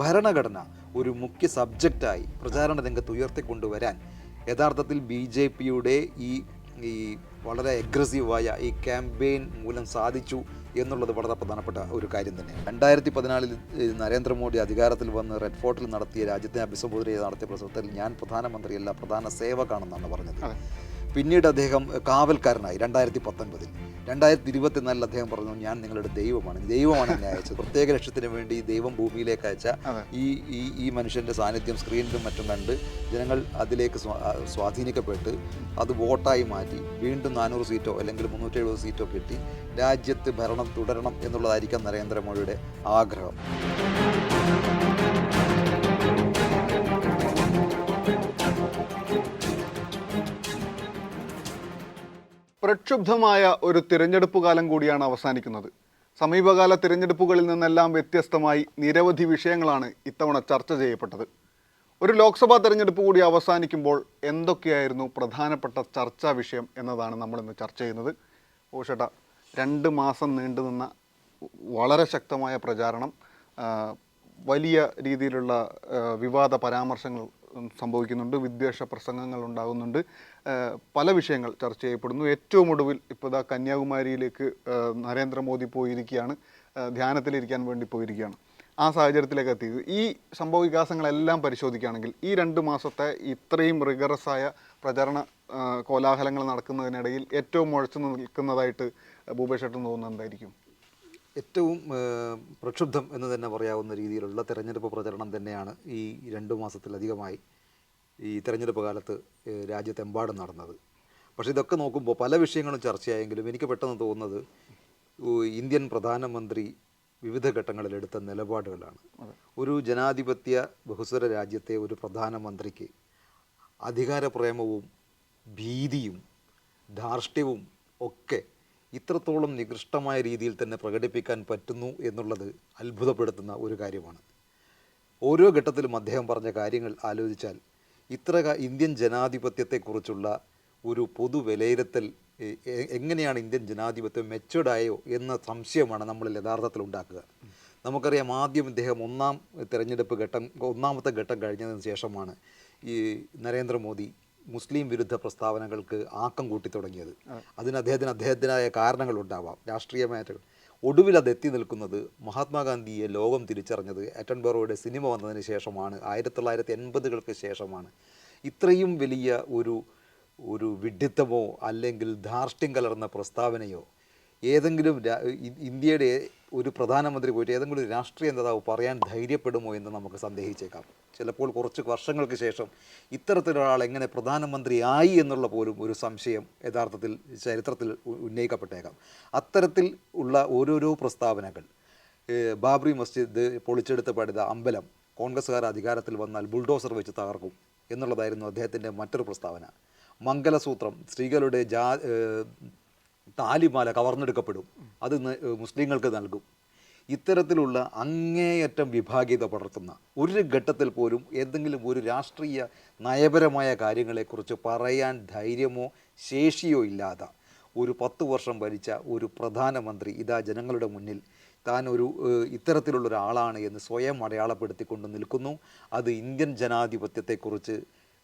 ഭരണഘടന ഒരു മുഖ്യ സബ്ജക്റ്റായി പ്രചാരണ രംഗത്ത് ഉയർത്തിക്കൊണ്ടുവരാൻ യഥാർത്ഥത്തിൽ ബി ജെ പിയുടെ ഈ ഈ വളരെ അഗ്രസീവായ ഈ ക്യാമ്പയിൻ മൂലം സാധിച്ചു എന്നുള്ളത് വളരെ പ്രധാനപ്പെട്ട ഒരു കാര്യം തന്നെ രണ്ടായിരത്തി പതിനാലിൽ നരേന്ദ്രമോദി അധികാരത്തിൽ വന്ന് റെഡ് ഫോർട്ടിൽ നടത്തിയ രാജ്യത്തെ അഭിസംബോധന ചെയ്ത് നടത്തിയ പ്രസംഗത്തിൽ ഞാൻ പ്രധാനമന്ത്രിയല്ല പ്രധാന സേവകാണെന്നാണ് പറഞ്ഞത്. പിന്നീട് അദ്ദേഹം കാവൽക്കാരനായി രണ്ടായിരത്തി പത്തൊൻപതിൽ രണ്ടായിരത്തി ഇരുപത്തിനാലിൽ അദ്ദേഹം പറഞ്ഞു ഞാൻ നിങ്ങളുടെ ദൈവമാണ്. ദൈവമാണ് എന്നെ അയച്ചത്. പ്രത്യേക ലക്ഷ്യത്തിന് വേണ്ടി ദൈവം ഭൂമിയിലേക്ക് അയച്ച ഈ ഈ ഈ മനുഷ്യന്റെ സാന്നിധ്യം സ്ക്രീനിലും മറ്റും കണ്ട് ജനങ്ങൾ അതിലേക്ക് സ്വാ- സ്വാധീനിക്കപ്പെട്ട് അത് വോട്ടായി മാറ്റി വീണ്ടും നാനൂറ് സീറ്റോ അല്ലെങ്കിൽ മുന്നൂറ്റി എഴുപത് സീറ്റോ കിട്ടി രാജ്യത്ത് ഭരണം തുടരണം എന്നുള്ളതായിരിക്കാം നരേന്ദ്രമോദിയുടെ ആഗ്രഹം. പ്രക്ഷുബ്ധമായ ഒരു തിരഞ്ഞെടുപ്പ് കാലം കൂടിയാണ് അവസാനിക്കുന്നത്. സമീപകാല തിരഞ്ഞെടുപ്പുകളിൽ നിന്നെല്ലാം വ്യത്യസ്തമായി നിരവധി വിഷയങ്ങളാണ് ഇത്തവണ ചർച്ച ചെയ്യപ്പെട്ടത്. ഒരു ലോക്സഭാ തിരഞ്ഞെടുപ്പ് കൂടി അവസാനിക്കുമ്പോൾ എന്തൊക്കെയായിരുന്നു പ്രധാനപ്പെട്ട ചർച്ചാ വിഷയം എന്നതാണ് നമ്മളിന്ന് ചർച്ച ചെയ്യുന്നത്. ഓഷട്ട രണ്ട് മാസം നീണ്ടുനിന്ന വളരെ ശക്തമായ പ്രചാരണം വലിയ രീതിയിലുള്ള വിവാദ പരാമർശങ്ങൾ സംഭവിക്കുന്നുണ്ട്. വിദ്വേഷ പ്രസംഗങ്ങൾ ഉണ്ടാകുന്നുണ്ട്. പല വിഷയങ്ങൾ ചർച്ച ചെയ്യപ്പെടുന്നു. ഏറ്റവും ഒടുവിൽ ഇപ്പോൾ ഇതാ കന്യാകുമാരിയിലേക്ക് നരേന്ദ്രമോദി പോയിരിക്കുകയാണ്. ധ്യാനത്തിലിരിക്കാൻ വേണ്ടി പോയിരിക്കുകയാണ്. ആ സാഹചര്യത്തിലേക്ക് എത്തിയത്. ഈ സംഭവ വികാസങ്ങളെല്ലാം പരിശോധിക്കുകയാണെങ്കിൽ ഈ രണ്ട് മാസത്തെ ഇത്രയും റിഗറസായ പ്രചരണ കോലാഹലങ്ങൾ നടക്കുന്നതിനിടയിൽ ഏറ്റവും മുഴച്ചു നിൽക്കുന്നതായിട്ട് ഭൂപേഷ് ഏട്ടൻ തോന്നുന്നത് എന്തായിരിക്കും? ഏറ്റവും പ്രക്ഷുബ്ധം എന്ന് തന്നെ പറയാവുന്ന രീതിയിലുള്ള തെരഞ്ഞെടുപ്പ് പ്രചരണം തന്നെയാണ് ഈ രണ്ടു മാസത്തിലധികമായി ഈ തെരഞ്ഞെടുപ്പ് കാലത്ത് രാജ്യത്തെമ്പാടും നടന്നത്. പക്ഷേ ഇതൊക്കെ നോക്കുമ്പോൾ പല വിഷയങ്ങളും ചർച്ചയായെങ്കിലും എനിക്ക് പെട്ടെന്ന് തോന്നുന്നത് ഇന്ത്യൻ പ്രധാനമന്ത്രി വിവിധ ഘട്ടങ്ങളിൽ എടുത്ത നിലപാടുകളാണ് ഒരു ജനാധിപത്യ ബഹുസ്വര രാജ്യത്തെ ഒരു പ്രധാനമന്ത്രിക്ക് അധികാരപ്രേമവും ഭീതിയും ധാർഷ്ട്യവും ഒക്കെ ഇത്രത്തോളം നികൃഷ്ടമായ രീതിയിൽ തന്നെ പ്രകടിപ്പിക്കാൻ പറ്റുന്നു എന്നുള്ളത് അത്ഭുതപ്പെടുത്തുന്ന ഒരു കാര്യമാണ്. ഓരോ ഘട്ടത്തിലും അദ്ദേഹം പറഞ്ഞ കാര്യങ്ങൾ ആലോചിച്ചാൽ ഇത്ര ഇന്ത്യൻ ജനാധിപത്യത്തെക്കുറിച്ചുള്ള ഒരു പൊതു വിലയിരുത്തൽ എങ്ങനെയാണ് ഇന്ത്യൻ ജനാധിപത്യം മെച്ചേർഡായോ എന്ന സംശയമാണ് നമ്മൾ യഥാർത്ഥത്തിൽ ഉണ്ടാക്കുക. നമുക്കറിയാം ആദ്യം ഇദ്ദേഹം ഒന്നാം തിരഞ്ഞെടുപ്പ് ഘട്ടം ഒന്നാമത്തെ ഘട്ടം കഴിഞ്ഞതിന് ശേഷമാണ് ഈ നരേന്ദ്രമോദി മുസ്ലിം വിരുദ്ധ പ്രസ്താവനകൾക്ക് ആക്കം കൂട്ടി തുടങ്ങിയത്. അതിന് അദ്ദേഹത്തിന് അദ്ദേഹത്തിനായ കാരണങ്ങളുണ്ടാവാം രാഷ്ട്രീയമായിട്ട് ഒടുവിൽ അത് എത്തി നിൽക്കുന്നത് മഹാത്മാഗാന്ധിയെ ലോകം തിരിച്ചറിഞ്ഞത് അറ്റൻബറോയുടെ സിനിമ വന്നതിന് ശേഷമാണ്. ആയിരത്തി തൊള്ളായിരത്തി എൺപതുകൾക്ക് ശേഷമാണ്. ഇത്രയും വലിയ ഒരു ഒരു വിഡിത്തമോ അല്ലെങ്കിൽ ധാർഷ്ട്യം കലർന്ന പ്രസ്താവനയോ ഏതെങ്കിലും ഇന്ത്യയുടെ ഒരു പ്രധാനമന്ത്രി പോയിട്ട് ഏതെങ്കിലും ഒരു രാഷ്ട്രീയ നേതാവ് പറയാൻ ധൈര്യപ്പെടുമോ എന്ന് നമുക്ക് സന്ദേഹിച്ചേക്കാം. ചിലപ്പോൾ കുറച്ച് വർഷങ്ങൾക്ക് ശേഷം ഇത്തരത്തിലൊരാൾ എങ്ങനെ പ്രധാനമന്ത്രി ആയി എന്നുള്ള പോലും ഒരു സംശയം യഥാർത്ഥത്തിൽ ചരിത്രത്തിൽ ഉന്നയിക്കപ്പെട്ടേക്കാം. അത്തരത്തിൽ ഉള്ള ഓരോരോ പ്രസ്താവനകൾ ബാബറി മസ്ജിദ് പൊളിച്ചെടുത്ത് പണിത അമ്പലം കോൺഗ്രസ്സുകാർ അധികാരത്തിൽ വന്നാൽ ബുൾഡോസർ വെച്ച് തകർക്കും എന്നുള്ളതായിരുന്നു അദ്ദേഹത്തിന്റെ മറ്റൊരു പ്രസ്താവന. മംഗലസൂത്രം സ്ത്രീകളുടെ ജാ താലിമാല കവർന്നെടുക്കപ്പെടും. അത് മുസ്ലിങ്ങൾക്ക് നൽകും. ഇത്തരത്തിലുള്ള അങ്ങേയറ്റം വിഭാഗീയത പടർത്തുന്ന ഒരു ഘട്ടത്തിൽ പോലും ഏതെങ്കിലും ഒരു രാഷ്ട്രീയ നയപരമായ കാര്യങ്ങളെക്കുറിച്ച് പറയാൻ ധൈര്യമോ ശേഷിയോ ഇല്ലാതെ ഒരു പത്ത് വർഷം ഭരിച്ച ഒരു പ്രധാനമന്ത്രി ഇതാ ജനങ്ങളുടെ മുന്നിൽ താൻ ഒരു ഇത്തരത്തിലുള്ള ഒരാളാണ് എന്ന് സ്വയം അടയാളപ്പെടുത്തിക്കൊണ്ട് നിൽക്കുന്നു. അത് ഇന്ത്യൻ ജനാധിപത്യത്തെക്കുറിച്ച്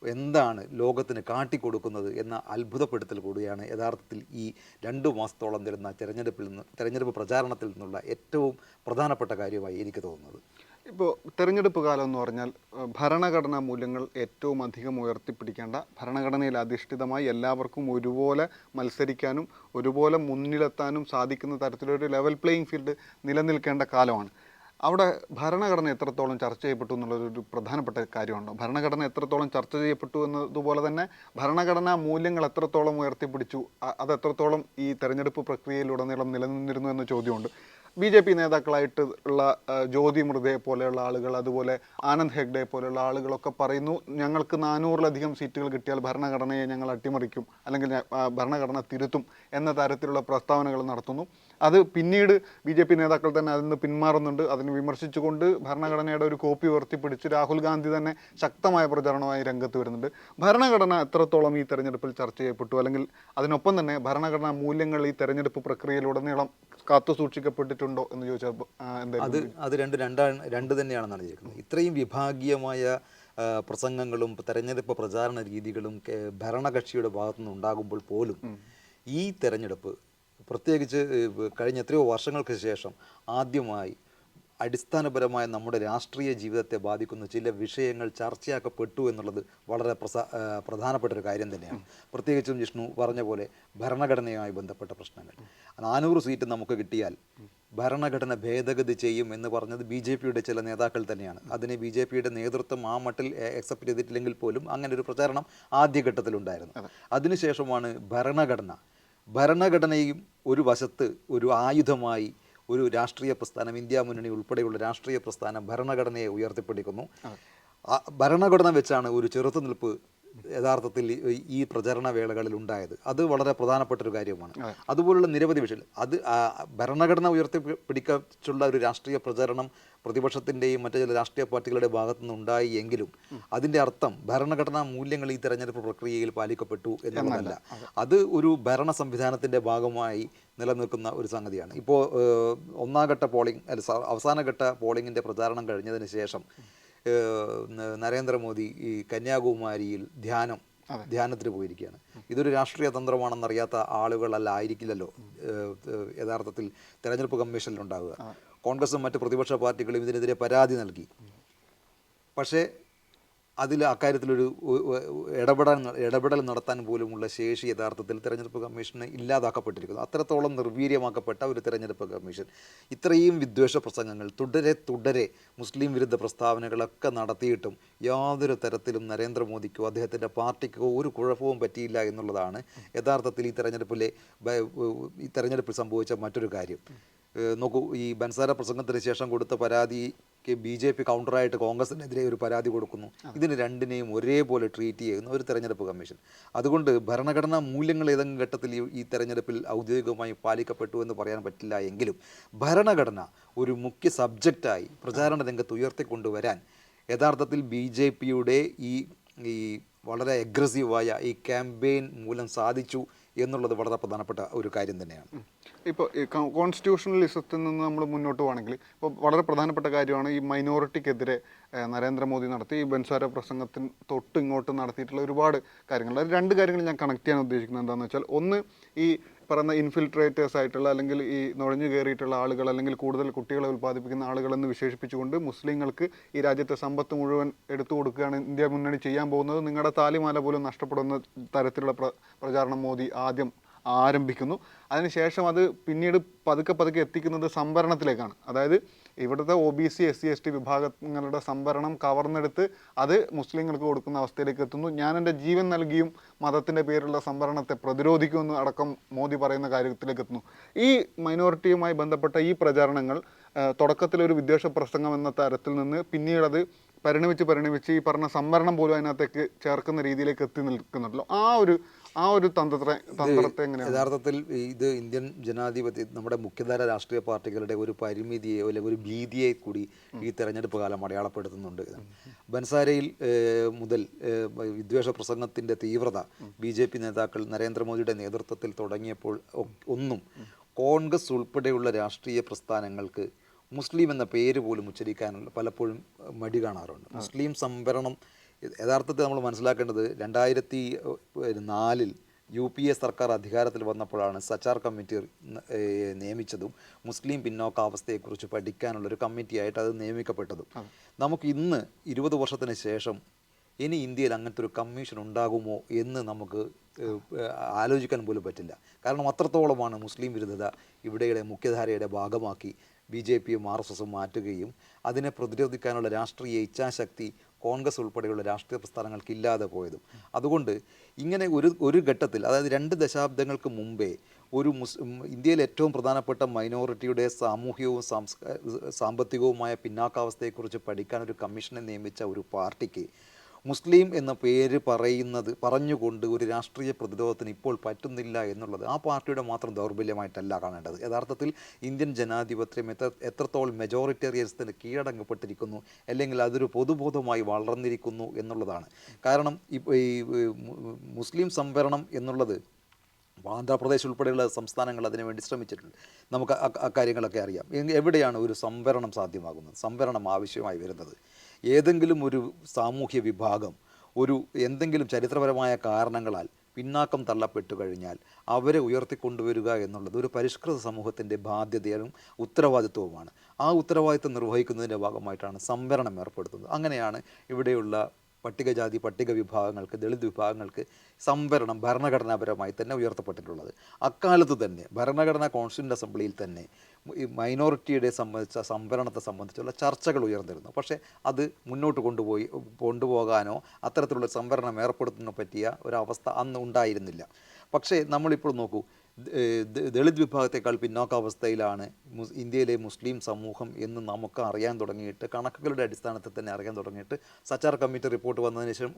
എന്താണ് ലോകത്തിന് കാട്ടിക്കൊടുക്കുന്നത് എന്ന അത്ഭുതപ്പെടുത്തൽ കൂടിയാണ് യഥാർത്ഥത്തിൽ ഈ രണ്ട് മാസത്തോളം നിരുന്ന തെരഞ്ഞെടുപ്പിൽ നിന്ന് തെരഞ്ഞെടുപ്പ് പ്രചാരണത്തിൽ നിന്നുള്ള ഏറ്റവും പ്രധാനപ്പെട്ട കാര്യമായി എനിക്ക് തോന്നുന്നത്. ഇപ്പോൾ തെരഞ്ഞെടുപ്പ് കാലം എന്ന് പറഞ്ഞാൽ ഭരണഘടനാ മൂല്യങ്ങൾ ഏറ്റവും അധികം ഉയർത്തിപ്പിടിക്കേണ്ട ഭരണഘടനയിൽ അധിഷ്ഠിതമായി എല്ലാവർക്കും ഒരുപോലെ മത്സരിക്കാനും ഒരുപോലെ മുന്നിലെത്താനും സാധിക്കുന്ന തരത്തിലൊരു ലെവൽ പ്ലേയിങ് ഫീൽഡ് നിലനിൽക്കേണ്ട കാലമാണ്. അവിടെ ഭരണഘടന എത്രത്തോളം ചർച്ച ചെയ്യപ്പെട്ടു എന്നുള്ളൊരു പ്രധാനപ്പെട്ട കാര്യമുണ്ടോ? ഭരണഘടന എത്രത്തോളം ചർച്ച ചെയ്യപ്പെട്ടു എന്നതുപോലെ തന്നെ ഭരണഘടനാ മൂല്യങ്ങൾ എത്രത്തോളം ഉയർത്തിപ്പിടിച്ചു? അത് എത്രത്തോളം ഈ തെരഞ്ഞെടുപ്പ് പ്രക്രിയയിലുടനീളം നിലനിന്നിരുന്നു എന്ന ചോദ്യമുണ്ട്. ബി ജെ പി നേതാക്കളായിട്ട് ഉള്ള ജ്യോതി മൃതയെ പോലെയുള്ള ആളുകൾ അതുപോലെ ആനന്ദ് ഹെഗ്ഡെ പോലെയുള്ള ആളുകളൊക്കെ പറയുന്നു ഞങ്ങൾക്ക് നാനൂറിലധികം സീറ്റുകൾ കിട്ടിയാൽ ഭരണഘടനയെ ഞങ്ങൾ അട്ടിമറിക്കും അല്ലെങ്കിൽ ഭരണഘടന തിരുത്തും എന്ന തരത്തിലുള്ള പ്രസ്താവനകൾ നടത്തുന്നു. അത് പിന്നീട് ബി ജെ പി നേതാക്കൾ തന്നെ അതിൽ നിന്ന് പിന്മാറുന്നുണ്ട്. അതിന് വിമർശിച്ചുകൊണ്ട് ഭരണഘടനയുടെ ഒരു കോപ്പി ഉയർത്തിപ്പിടിച്ച് രാഹുൽ ഗാന്ധി തന്നെ ശക്തമായ പ്രചരണമായി രംഗത്ത് വരുന്നുണ്ട്. ഭരണഘടന എത്രത്തോളം ഈ തെരഞ്ഞെടുപ്പിൽ ചർച്ച ചെയ്യപ്പെട്ടു? അല്ലെങ്കിൽ അതിനൊപ്പം തന്നെ ഭരണഘടനാ മൂല്യങ്ങൾ ഈ തെരഞ്ഞെടുപ്പ് പ്രക്രിയയിലുടനീളം കാത്തു സൂക്ഷിക്കപ്പെട്ടിട്ടുണ്ടോ എന്ന് ചോദിച്ചാൽ അത് അത് രണ്ട് രണ്ടാണ് രണ്ട് തന്നെയാണെന്നാണ് ചോദിക്കുന്നത് ഇത്രയും വിഭാഗീയമായ പ്രസംഗങ്ങളും തെരഞ്ഞെടുപ്പ് പ്രചാരണ രീതികളും ഭരണകക്ഷിയുടെ ഭാഗത്തുനിന്ന് ഉണ്ടാകുമ്പോൾ പോലും ഈ തെരഞ്ഞെടുപ്പ് പ്രത്യേകിച്ച് കഴിഞ്ഞ എത്രയോ വർഷങ്ങൾക്ക് ശേഷം ആദ്യമായി അടിസ്ഥാനപരമായ നമ്മുടെ രാഷ്ട്രീയ ജീവിതത്തെ ബാധിക്കുന്ന ചില വിഷയങ്ങൾ ചർച്ചയാക്കപ്പെട്ടു എന്നുള്ളത് വളരെ പ്രസ പ്രധാനപ്പെട്ട ഒരു കാര്യം തന്നെയാണ്. പ്രത്യേകിച്ചും ജിഷ്ണു പറഞ്ഞ പോലെ ഭരണഘടനയുമായി ബന്ധപ്പെട്ട പ്രശ്നങ്ങൾ. നാനൂറ് സീറ്റ് നമുക്ക് കിട്ടിയാൽ ഭരണഘടന ഭേദഗതി ചെയ്യും എന്ന് പറഞ്ഞത് ബി ജെ പിയുടെ ചില നേതാക്കൾ തന്നെയാണ്. അതിനെ ബി ജെ പിയുടെ നേതൃത്വം ആ മട്ടിൽ അക്സെപ്റ്റ് ചെയ്തിട്ടില്ലെങ്കിൽ പോലും അങ്ങനെ ഒരു പ്രചാരണം ആദ്യഘട്ടത്തിലുണ്ടായിരുന്നു. അതിനുശേഷമാണ് ഭരണഘടന ഭരണഘടനയും ഒരു വശത്ത് ഒരു ആയുധമായി ഒരു രാഷ്ട്രീയ പ്രസ്ഥാനം ഇന്ത്യ മുന്നണി ഉൾപ്പെടെയുള്ള രാഷ്ട്രീയ പ്രസ്ഥാനം ഭരണഘടനയെ ഉയർത്തിപ്പിടിക്കുന്നു. ഭരണഘടന വെച്ചാണ് ഒരു ചെറുത്തുനിൽപ്പ് യഥാർത്ഥത്തിൽ ഈ- പ്രചരണ വേളകളിൽ ഉണ്ടായത്. അത് വളരെ പ്രധാനപ്പെട്ട ഒരു കാര്യമാണ് അതുപോലുള്ള നിരവധി വിഷയങ്ങൾ. അത് ഭരണഘടന ഉയർത്തിപ്പിടിക്കുള്ള ഒരു രാഷ്ട്രീയ പ്രചരണം പ്രതിപക്ഷത്തിന്റെയും മറ്റു ചില രാഷ്ട്രീയ പാർട്ടികളുടെ ഭാഗത്തു നിന്നുണ്ടായി എങ്കിലും അതിന്റെ അർത്ഥം ഭരണഘടനാ മൂല്യങ്ങൾ ഈ തെരഞ്ഞെടുപ്പ് പ്രക്രിയയിൽ പാലിക്കപ്പെട്ടു എന്നുള്ളതല്ല. അത്. ഒരു ഭരണ സംവിധാനത്തിന്റെ ഭാഗമായി നിലനിൽക്കുന്ന ഒരു സംഗതിയാണ്. ഇപ്പോൾ ഒന്നാം ഘട്ട പോളിംഗ് അല്ല അവസാനഘട്ട പോളിംഗിന്റെ പ്രചാരണം കഴിഞ്ഞതിന് ശേഷം നരേന്ദ്രമോദി ഈ കന്യാകുമാരിയിൽ ധ്യാനം ധ്യാനത്തിന് പോയിരിക്കുകയാണ്. ഇതൊരു രാഷ്ട്രീയ തന്ത്രമാണെന്നറിയാത്ത ആളുകളല്ല ആയിരിക്കില്ലല്ലോ. യഥാർത്ഥത്തിൽ തെരഞ്ഞെടുപ്പ് കമ്മീഷനിലുണ്ടാവുക. കോൺഗ്രസും മറ്റ് പ്രതിപക്ഷ പാർട്ടികളും ഇതിനെതിരെ പരാതി നൽകി. പക്ഷേ അതിൽ അക്കാര്യത്തിലൊരു ഇടപെടൽ ഇടപെടൽ നടത്താൻ പോലുമുള്ള ശേഷി യഥാർത്ഥത്തിൽ തെരഞ്ഞെടുപ്പ് കമ്മീഷന് ഇല്ലാതാക്കപ്പെട്ടിരിക്കുന്നു. അത്രത്തോളം നിർവീര്യമാക്കപ്പെട്ട ഒരു തിരഞ്ഞെടുപ്പ് കമ്മീഷൻ. ഇത്രയും വിദ്വേഷ പ്രസംഗങ്ങൾ തുടരെ തുടരെ മുസ്ലിം വിരുദ്ധ പ്രസ്താവനകളൊക്കെ നടത്തിയിട്ടും യാതൊരു തരത്തിലും നരേന്ദ്രമോദിക്കോ അദ്ദേഹത്തിന്റെ പാർട്ടിക്കോ ഒരു കുഴപ്പവും പറ്റിയില്ല എന്നുള്ളതാണ് യഥാർത്ഥത്തിൽ ഈ തെരഞ്ഞെടുപ്പിലെ ഈ തെരഞ്ഞെടുപ്പിൽ സംഭവിച്ച മറ്റൊരു കാര്യം. നോക്കൂ ഈ ബൻസാര പ്രസംഗത്തിന് ശേഷം കൊടുത്ത പരാതിക്ക് ബി ജെ പി കൗണ്ടറായിട്ട് കോൺഗ്രസിനെതിരെ ഒരു പരാതി കൊടുക്കുന്നു. ഇതിന് രണ്ടിനെയും ഒരേപോലെ ട്രീറ്റ് ചെയ്യുന്ന ഒരു തെരഞ്ഞെടുപ്പ് കമ്മീഷൻ. അതുകൊണ്ട് ഭരണഘടനാ മൂല്യങ്ങൾ ഏതെങ്കിലും ഘട്ടത്തിൽ ഈ- ഈ തെരഞ്ഞെടുപ്പിൽ ഔദ്യോഗികമായി പാലിക്കപ്പെട്ടു എന്ന് പറയാൻ പറ്റില്ല എങ്കിലും ഭരണഘടന ഒരു മുഖ്യ സബ്ജക്റ്റായി പ്രചാരണ രംഗത്ത് ഉയർത്തിക്കൊണ്ടുവരാൻ യഥാർത്ഥത്തിൽ ബി ജെ പിയുടെ ഈ ഈ വളരെ അഗ്രസീവായ ഈ ക്യാമ്പയിൻ മൂലം സാധിച്ചു എന്നുള്ളത് വളരെ പ്രധാനപ്പെട്ട ഒരു കാര്യം തന്നെയാണ്. ഇപ്പോൾ കോൺസ്റ്റിറ്റ്യൂഷണലിസത്തിൽ നിന്ന് നമ്മൾ മുന്നോട്ട് പോകണമെങ്കിൽ ഇപ്പോൾ വളരെ പ്രധാനപ്പെട്ട കാര്യമാണ് ഈ മൈനോറിറ്റിക്കെതിരെ നരേന്ദ്രമോദി നടത്തി ഈ ബൻസാര പ്രസംഗത്തിന് തൊട്ട് ഇങ്ങോട്ട് നടത്തിയിട്ടുള്ള ഒരുപാട് കാര്യങ്ങൾ. അത് രണ്ട് കാര്യങ്ങൾ ഞാൻ കണക്ട് ചെയ്യാൻ ഉദ്ദേശിക്കുന്നത് എന്താണെന്ന് വെച്ചാൽ ഒന്ന് ഈ പറയുന്ന ഇൻഫിൽട്രേറ്റേഴ്സ് ആയിട്ടുള്ള അല്ലെങ്കിൽ ഈ നുഴഞ്ഞു കയറിയിട്ടുള്ള ആളുകൾ അല്ലെങ്കിൽ കൂടുതൽ കുട്ടികളെ ഉൽപ്പാദിപ്പിക്കുന്ന ആളുകളെന്ന് വിശേഷിപ്പിച്ചുകൊണ്ട് മുസ്ലിങ്ങൾക്ക് ഈ രാജ്യത്തെ സമ്പത്ത് മുഴുവൻ എടുത്തു കൊടുക്കുകയാണ് ഇന്ത്യ മുന്നണി ചെയ്യാൻ പോകുന്നത്. നിങ്ങളുടെ താലിമാല പോലും നഷ്ടപ്പെടുന്ന തരത്തിലുള്ള പ്രചാരണം മോദി ആദ്യം ആരംഭിക്കുന്നു. അതിനുശേഷം അത് പിന്നീട് പതുക്കെ പതുക്കെ എത്തിക്കുന്നത് സംവരണത്തിലേക്കാണ്. അതായത് ഇവിടുത്തെ O B C S C S T വിഭാഗങ്ങളുടെ സംവരണം കവർന്നെടുത്ത് അത് മുസ്ലിങ്ങൾക്ക് കൊടുക്കുന്ന അവസ്ഥയിലേക്ക് എത്തുന്നു. ഞാൻ എന്റെ ജീവൻ നൽകിയും മതത്തിന്റെ പേരിലുള്ള സംവരണത്തെ പ്രതിരോധിക്കുമെന്ന് അടക്കം മോദി പറയുന്ന കാര്യത്തിലേക്ക് എത്തുന്നു. ഈ മൈനോറിറ്റിയുമായി ബന്ധപ്പെട്ട ഈ പ്രചാരണങ്ങൾ തുടക്കത്തിലൊരു വിദ്വേഷ പ്രസംഗം എന്ന തരത്തിൽ നിന്ന് പിന്നീടത് പരിണമിച്ച് പരിണമിച്ച് ഈ പറഞ്ഞ സംവരണം പോലും അതിനകത്തേക്ക് ചേർക്കുന്ന രീതിയിലേക്ക് എത്തി നിൽക്കുന്നുണ്ടല്ലോ. ആ ഒരു ആ ഒരു തന്ത്രത്തെ തന്ത്രത്തെ എങ്ങനെയാണ്? യഥാർത്ഥത്തിൽ ഇത് ഇന്ത്യൻ ജനാധിപത്യ നമ്മുടെ മുഖ്യധാര രാഷ്ട്രീയ പാർട്ടികളുടെ ഒരു പരിമിതിയെ അല്ലെങ്കിൽ ഒരു ഭീതിയെ കൂടി ഈ തെരഞ്ഞെടുപ്പ് കാലം അടയാളപ്പെടുത്തുന്നുണ്ട് ബൻസാരയിൽ മുതൽ വിദ്വേഷ പ്രസംഗത്തിന്റെ തീവ്രത ബി ജെ പി നേതാക്കൾ നരേന്ദ്രമോദിയുടെ നേതൃത്വത്തിൽ തുടങ്ങിയപ്പോൾ ഒന്നും കോൺഗ്രസ് ഉൾപ്പെടെയുള്ള രാഷ്ട്രീയ പ്രസ്ഥാനങ്ങൾക്ക് മുസ്ലിം എന്ന പേര് പോലും ഉച്ചരിക്കാനുള്ള പലപ്പോഴും മടി കാണാറുണ്ട്. മുസ്ലിം സംവരണം യഥാർത്ഥത്തിൽ നമ്മൾ മനസ്സിലാക്കേണ്ടത് രണ്ടായിരത്തി നാലിൽ യു പി എ സർക്കാർ അധികാരത്തിൽ വന്നപ്പോഴാണ് സച്ചാർ കമ്മിറ്റി നിയമിച്ചതും മുസ്ലിം പിന്നോക്കാവസ്ഥയെക്കുറിച്ച് പഠിക്കാനുള്ളൊരു കമ്മിറ്റിയായിട്ട് അത് നിയമിക്കപ്പെട്ടതും. നമുക്ക് ഇന്ന് ഇരുപത് വർഷത്തിന് ശേഷം ഇനി ഇന്ത്യയിൽ അങ്ങനത്തെ ഒരു കമ്മീഷൻ ഉണ്ടാകുമോ എന്ന് നമുക്ക് ആലോചിക്കാൻ പോലും പറ്റില്ല. കാരണം അത്രത്തോളമാണ് മുസ്ലിം വിരുദ്ധത ഇവിടെയുടെ മുഖ്യധാരയുടെ ഭാഗമാക്കി ബി ജെ പിയും ആർ എസ് എസും മാറ്റുകയും അതിനെ പ്രതിരോധിക്കാനുള്ള രാഷ്ട്രീയ ഇച്ഛാശക്തി കോൺഗ്രസ് ഉൾപ്പെടെയുള്ള രാഷ്ട്രീയ പ്രസ്ഥാനങ്ങൾക്ക് ഇല്ലാതെ പോയതും. അതുകൊണ്ട് ഇങ്ങനെ ഒരു ഒരു ഘട്ടത്തിൽ അതായത് രണ്ട് ദശാബ്ദങ്ങൾക്ക് മുമ്പേ ഒരു മുസ് ഇന്ത്യയിലെ ഏറ്റവും പ്രധാനപ്പെട്ട മൈനോറിറ്റിയുടെ സാമൂഹികവും സാംസ്കാ സാമ്പത്തികവുമായ പിന്നാക്കാവസ്ഥയെക്കുറിച്ച് പഠിക്കാൻ ഒരു കമ്മീഷനെ നിയമിച്ച ഒരു പാർട്ടിക്ക് മുസ്ലിം എന്ന പേര് പറയുന്നത് പറഞ്ഞുകൊണ്ട് ഒരു രാഷ്ട്രീയ പ്രതിരോധത്തിന് ഇപ്പോൾ പറ്റുന്നില്ല എന്നുള്ളത് ആ പാർട്ടിയുടെ മാത്രം ദൗർബല്യമായിട്ടല്ല കാണേണ്ടത്. യഥാർത്ഥത്തിൽ ഇന്ത്യൻ ജനാധിപത്യം എത്ര എത്രത്തോളം മെജോറിറ്റേറിയൻസിന് കീഴടങ്ങപ്പെട്ടിരിക്കുന്നു അല്ലെങ്കിൽ അതൊരു പൊതുബോധമായി വളർന്നിരിക്കുന്നു എന്നുള്ളതാണ്. കാരണം ഈ മുസ്ലിം സംവരണം എന്നുള്ളത് ആന്ധ്രാപ്രദേശ് ഉൾപ്പെടെയുള്ള സംസ്ഥാനങ്ങൾ അതിനുവേണ്ടി ശ്രമിച്ചിട്ടുണ്ട്. നമുക്ക് അക്കാര്യങ്ങളൊക്കെ അറിയാം. എവിടെയാണ് ഒരു സംവരണം സാധ്യമാകുന്നത്? സംവരണം ആവശ്യമായി വരുന്നത്. ഏതെങ്കിലും ഒരു സാമൂഹ്യ വിഭാഗം ഒരു എന്തെങ്കിലും ചരിത്രപരമായ കാരണങ്ങളാൽ പിന്നാക്കം തള്ളപ്പെട്ടു കഴിഞ്ഞാൽ അവരെ ഉയർത്തിക്കൊണ്ടുവരിക എന്നുള്ളത് ഒരു പരിഷ്കൃത സമൂഹത്തിന്റെ ബാധ്യതയും ഉത്തരവാദിത്വവുമാണ്. ആ ഉത്തരവാദിത്വം നിർവഹിക്കുന്നതിന്റെ ഭാഗമായിട്ടാണ് സംവരണം ഏർപ്പെടുത്തുന്നത്. അങ്ങനെയാണ് ഇവിടെയുള്ള പട്ടികജാതി പട്ടിക വിഭാഗങ്ങൾക്ക് ദളിത് വിഭാഗങ്ങൾക്ക് സംവരണം ഭരണഘടനാപരമായി തന്നെ ഉയർത്തപ്പെട്ടിട്ടുള്ളത്. അക്കാലത്ത് തന്നെ ഭരണഘടനാ കോൺസ്റ്റിറ്റ്യൂന്റ് അസംബ്ലിയിൽ തന്നെ ഈ മൈനോറിറ്റിയുടെ സംബന്ധിച്ച സംവരണത്തെ സംബന്ധിച്ചുള്ള ചർച്ചകൾ ഉയർന്നിരുന്നു. പക്ഷേ അത് മുന്നോട്ട് കൊണ്ടുപോയി കൊണ്ടുപോകാനോ അത്തരത്തിലുള്ള സംവരണം ഏർപ്പെടുത്തുന്ന പറ്റിയ ഒരവസ്ഥ അന്ന് ഉണ്ടായിരുന്നില്ല. പക്ഷേ നമ്മളിപ്പോൾ നോക്കൂ ദളിത് വിഭാഗത്തെക്കാൾ പിന്നോക്കാവസ്ഥയിലാണ് ഇന്ത്യയിലെ മുസ്ലിം സമൂഹം എന്ന് നമുക്ക് അറിയാൻ തുടങ്ങിയിട്ട് കണക്കുകളുടെ അടിസ്ഥാനത്തിൽ തന്നെ അറിയാൻ തുടങ്ങിയിട്ട് സച്ചാർ കമ്മിറ്റി റിപ്പോർട്ട് വന്നതിന് ശേഷം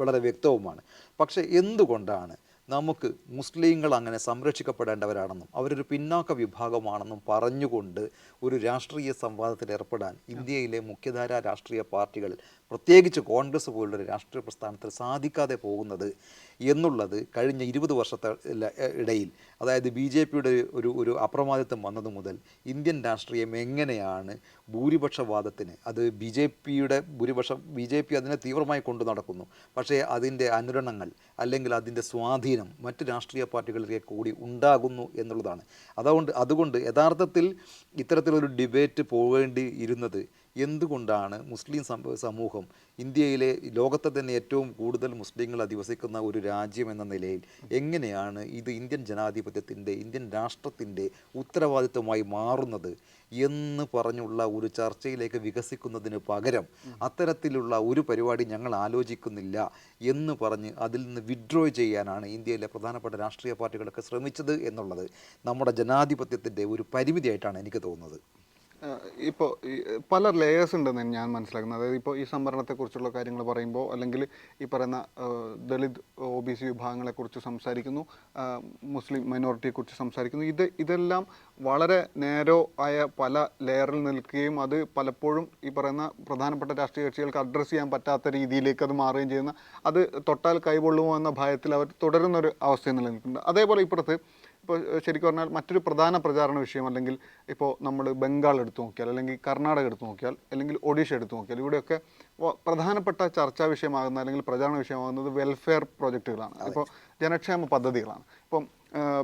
വളരെ വ്യക്തവുമാണ്. പക്ഷേ എന്തുകൊണ്ടാണ് നമുക്ക് മുസ്ലിങ്ങൾ അങ്ങനെ സംരക്ഷിക്കപ്പെടേണ്ടവരാണെന്നും അവരൊരു പിന്നാക്ക വിഭാഗമാണെന്നും പറഞ്ഞുകൊണ്ട് ഒരു രാഷ്ട്രീയ സംവാദത്തിൽ ഏർപ്പെടാൻ ഇന്ത്യയിലെ മുഖ്യധാരാ രാഷ്ട്രീയ പാർട്ടികൾ പ്രത്യേകിച്ച് കോൺഗ്രസ് പോലുള്ളൊരു രാഷ്ട്രീയ പ്രസ്ഥാനത്തിൽ സാധിക്കാതെ പോകുന്നത് എന്നുള്ളത് കഴിഞ്ഞ ഇരുപത് വർഷത്തെ ഇടയിൽ അതായത് ബി ജെ പിയുടെ ഒരു ഒരു അപ്രമാദിത്വം വന്നത് മുതൽ ഇന്ത്യൻ രാഷ്ട്രീയം എങ്ങനെയാണ് ഭൂരിപക്ഷവാദത്തിന് അത് ബി ജെ പിയുടെ ഭൂരിപക്ഷം ബി ജെ പി അതിനെ തീവ്രമായി കൊണ്ടു നടക്കുന്നു. പക്ഷേ അതിന്റെ അനുരണങ്ങൾ അല്ലെങ്കിൽ അതിന്റെ സ്വാധീനം മറ്റ് രാഷ്ട്രീയ പാർട്ടികളിലേക്ക് കൂടി ഉണ്ടാകുന്നു എന്നുള്ളതാണ്. അതുകൊണ്ട് അതുകൊണ്ട് യഥാർത്ഥത്തിൽ ഇത്തരത്തിലൊരു ഡിബേറ്റ് പോകേണ്ടി ഇരുന്നത് എന്തുകൊണ്ടാണ് മുസ്ലിം സമൂഹം ഇന്ത്യയിലെ ലോകത്തെ തന്നെ ഏറ്റവും കൂടുതൽ മുസ്ലിങ്ങൾ അധിവസിക്കുന്ന ഒരു രാജ്യം എന്ന നിലയിൽ എങ്ങനെയാണ് ഇത് ഇന്ത്യൻ ജനാധിപത്യത്തിന്റെ ഇന്ത്യൻ രാഷ്ട്രത്തിന്റെ ഉത്തരവാദിത്വമായി മാറുന്നത് എന്ന് പറഞ്ഞുള്ള ഒരു ചർച്ചയിലേക്ക് വികസിക്കുന്നതിന് പകരം അത്തരത്തിലുള്ള ഒരു പരിപാടി ഞങ്ങൾ ആലോചിക്കുന്നില്ല എന്ന് പറഞ്ഞ് അതിൽ നിന്ന് വിഡ്രോ ചെയ്യാനാണ് ഇന്ത്യയിലെ പ്രധാനപ്പെട്ട രാഷ്ട്രീയ പാർട്ടികളൊക്കെ ശ്രമിച്ചത് എന്നുള്ളത് നമ്മുടെ ജനാധിപത്യത്തിന്റെ ഒരു പരിമിതിയായിട്ടാണ് എനിക്ക് തോന്നുന്നത്. ഇപ്പോൾ പല ലേയേഴ്സ് ഉണ്ടെന്ന് ഞാൻ മനസ്സിലാക്കുന്നത്. അതായത് ഇപ്പോൾ ഈ സംവരണത്തെക്കുറിച്ചുള്ള കാര്യങ്ങൾ പറയുമ്പോൾ അല്ലെങ്കിൽ ഈ പറയുന്ന ദളിത് ഒ ബി സി വിഭാഗങ്ങളെക്കുറിച്ച് സംസാരിക്കുന്നു മുസ്ലിം മൈനോറിറ്റിയെക്കുറിച്ച് സംസാരിക്കുന്നു. ഇത് ഇതെല്ലാം വളരെ നേരോ ആയ പല ലെയറിൽ നിൽക്കുകയും അത് പലപ്പോഴും ഈ പറയുന്ന പ്രധാനപ്പെട്ട രാഷ്ട്രീയ കക്ഷികൾക്ക് അഡ്രസ്സ് ചെയ്യാൻ പറ്റാത്ത രീതിയിലേക്ക് അത് മാറുകയും ചെയ്യുന്ന അത് തൊട്ടാൽ കൈകൊള്ളുമോ എന്ന ഭയത്തിൽ അവർ തുടരുന്ന ഒരു അവസ്ഥ നിലനിൽക്കുന്നുണ്ട്. അതേപോലെ ഇപ്പുറത്ത് ഇപ്പോൾ ശരിക്കും പറഞ്ഞാൽ മറ്റൊരു പ്രധാന പ്രചാരണ വിഷയം അല്ലെങ്കിൽ ഇപ്പോൾ നമ്മൾ ബംഗാൾ എടുത്തു നോക്കിയാൽ അല്ലെങ്കിൽ കർണാടക എടുത്തു നോക്കിയാൽ അല്ലെങ്കിൽ ഒഡീഷ എടുത്തു നോക്കിയാൽ ഇവിടെയൊക്കെ പ്രധാനപ്പെട്ട ചർച്ചാ വിഷയമാകുന്ന അല്ലെങ്കിൽ പ്രചാരണ വിഷയമാകുന്നത് വെൽഫെയർ പ്രോജക്റ്റുകളാണ് ഇപ്പോൾ ജനക്ഷേമ പദ്ധതികളാണ്. ഇപ്പം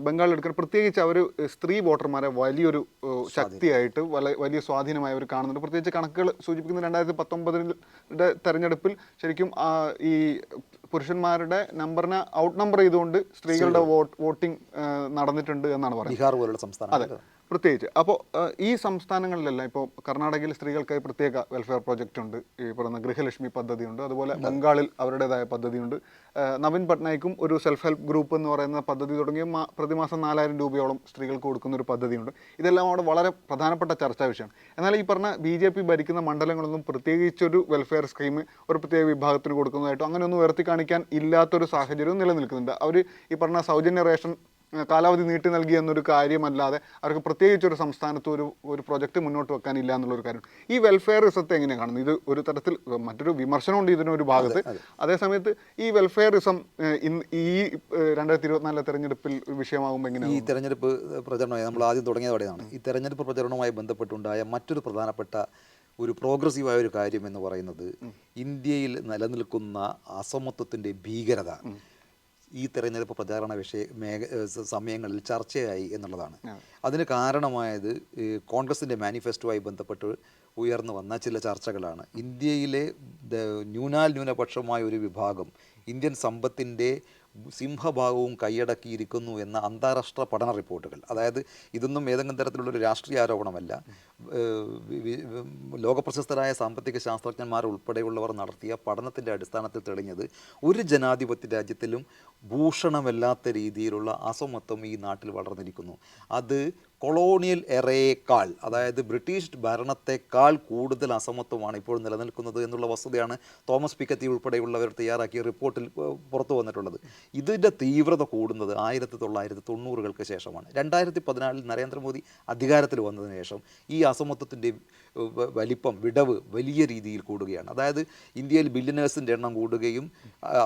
ബംഗാളിൽ എടുക്കുന്ന പ്രത്യേകിച്ച് അവർ സ്ത്രീ വോട്ടർമാരെ വലിയൊരു ശക്തിയായിട്ട് വല വലിയ സ്വാധീനമായി അവർ കാണുന്നുണ്ട്. പ്രത്യേകിച്ച് കണക്കുകൾ സൂചിപ്പിക്കുന്ന രണ്ടായിരത്തി പത്തൊമ്പതിന്റെ തെരഞ്ഞെടുപ്പിൽ ശരിക്കും ഈ പുരുഷന്മാരുടെ നമ്പറിനെ ഔട്ട് നമ്പർ ചെയ്തുകൊണ്ട് സ്ത്രീകളുടെ വോട്ട് വോട്ടിംഗ് നടന്നിട്ടുണ്ട് എന്നാണ് പറയുന്നത്. ബീഹാർ പോലുള്ള സംസ്ഥാനങ്ങൾ. പ്രത്യേകിച്ച്. അപ്പോൾ ഈ സംസ്ഥാനങ്ങളിലെല്ലാം ഇപ്പോൾ കർണാടകയിൽ സ്ത്രീകൾക്കായി പ്രത്യേക വെൽഫെയർ പ്രോജക്റ്റ് ഉണ്ട്. ഈ പറയുന്ന ഗൃഹലക്ഷ്മി പദ്ധതിയുണ്ട്. അതുപോലെ ബംഗാളിൽ അവരുടേതായ പദ്ധതിയുണ്ട്. നവീൻ പട്നായിക്കും ഒരു സെൽഫ് ഹെൽപ്പ് ഗ്രൂപ്പ് എന്ന് പറയുന്ന പദ്ധതി തുടങ്ങിയ പ്രതിമാസം നാലായിരം രൂപയോളം സ്ത്രീകൾക്ക് കൊടുക്കുന്ന ഒരു പദ്ധതിയുണ്ട്. ഇതെല്ലാം അവിടെ വളരെ പ്രധാനപ്പെട്ട ചർച്ചാ വിഷയമാണ്. എന്നാൽ ഈ പറഞ്ഞ ബി ജെ പി ഭരിക്കുന്ന മണ്ഡലങ്ങളൊന്നും പ്രത്യേകിച്ചൊരു വെൽഫെയർ സ്കീം ഒരു പ്രത്യേക വിഭാഗത്തിന് കൊടുക്കുന്നതായിട്ടോ അങ്ങനെയൊന്നും ഉയർത്തി കാണിക്കാൻ ഇല്ലാത്തൊരു സാഹചര്യവും നിലനിൽക്കുന്നുണ്ട്. അവർ ഈ പറഞ്ഞ സൗജന്യ റേഷൻ കാലാവധി നീട്ടി നൽകി എന്നൊരു കാര്യമല്ലാതെ അവർക്ക് പ്രത്യേകിച്ച് ഒരു സംസ്ഥാനത്ത് ഒരു ഒരു പ്രൊജക്റ്റ് മുന്നോട്ട് വെക്കാനില്ല എന്നുള്ളൊരു കാര്യം. ഈ വെൽഫെയർ റിസത്തെ എങ്ങനെ കാണുന്നു ഇത് ഒരു തരത്തിൽ മറ്റൊരു വിമർശനമുണ്ട് ഇതിനൊരു ഭാഗത്ത്. അതേസമയത്ത് ഈ വെൽഫെയർ വെൽഫെയറിസം ഈ ഏഹ് രണ്ടായിരത്തി ഇരുപത്തിനാലിലെ തെരഞ്ഞെടുപ്പിൽ വിഷയമാകുമ്പോൾ എങ്ങനെ ഈ തെരഞ്ഞെടുപ്പ് പ്രചരണമായി നമ്മൾ ആദ്യം തുടങ്ങിയതോടെയാണ് ഈ തെരഞ്ഞെടുപ്പ് പ്രചരണവുമായി ബന്ധപ്പെട്ടുണ്ടായ മറ്റൊരു പ്രധാനപ്പെട്ട ഒരു പ്രോഗ്രസീവായ ഒരു കാര്യം എന്ന് പറയുന്നത് ഇന്ത്യയിൽ നിലനിൽക്കുന്ന അസമത്വത്തിന്റെ ഭീകരത. ഈ തെരഞ്ഞെടുപ്പ് പ്രചാരണ വിഷയ മേഖ സമയങ്ങളിൽ ചർച്ചയായി എന്നുള്ളതാണ്. അതിന് കാരണമായത് കോൺഗ്രസിന്റെ മാനിഫെസ്റ്റോവുമായി ബന്ധപ്പെട്ട് ഉയർന്നു വന്ന ചില ചർച്ചകളാണ്. ഇന്ത്യയിലെ ന്യൂനാൽ ന്യൂനപക്ഷമായ ഒരു വിഭാഗം ഇന്ത്യൻ സമ്പത്തിന്റെ സിംഹഭാഗവും കൈയടക്കിയിരിക്കുന്നു എന്ന അന്താരാഷ്ട്ര പഠന റിപ്പോർട്ടുകൾ. അതായത് ഇതൊന്നും ഏതെങ്കിലും തരത്തിലുള്ള ഒരു രാഷ്ട്രീയ ആരോപണമല്ല. ലോകപ്രശസ്തരായ സാമ്പത്തിക ശാസ്ത്രജ്ഞന്മാർ ഉൾപ്പെടെയുള്ളവർ നടത്തിയ പഠനത്തിന്റെ അടിസ്ഥാനത്തിൽ തെളിഞ്ഞത് ഒരു ജനാധിപത്യ രാജ്യത്തിലും ഭൂഷണമല്ലാത്ത രീതിയിലുള്ള അസമത്വം ഈ നാട്ടിൽ വളർന്നിരിക്കുന്നു. അത് കൊളോണിയൽ എറയേക്കാൾ അതായത് ബ്രിട്ടീഷ് ഭരണത്തെക്കാൾ കൂടുതൽ അസമത്വമാണ് ഇപ്പോൾ നിലനിൽക്കുന്നത് എന്നുള്ള വസ്തുതയാണ് തോമസ് പിക്കത്തി ഉൾപ്പെടെയുള്ളവർ തയ്യാറാക്കിയ റിപ്പോർട്ടിൽ പുറത്തു വന്നിട്ടുള്ളത്. ഇതിന്റെ തീവ്രത കൂടുന്നത് ആയിരത്തി തൊള്ളായിരത്തി തൊണ്ണൂറുകൾക്ക് ശേഷമാണ്. രണ്ടായിരത്തി പതിനാലിൽ നരേന്ദ്രമോദി അധികാരത്തിൽ വന്നതിന് ശേഷം ഈ അസമത്വത്തിന്റെ വലിപ്പം വിടവ് വലിയ രീതിയിൽ കൂടുകയാണ്. അതായത് ഇന്ത്യയിൽ ബില്യനേഴ്സിന്റെ എണ്ണം കൂടുകയും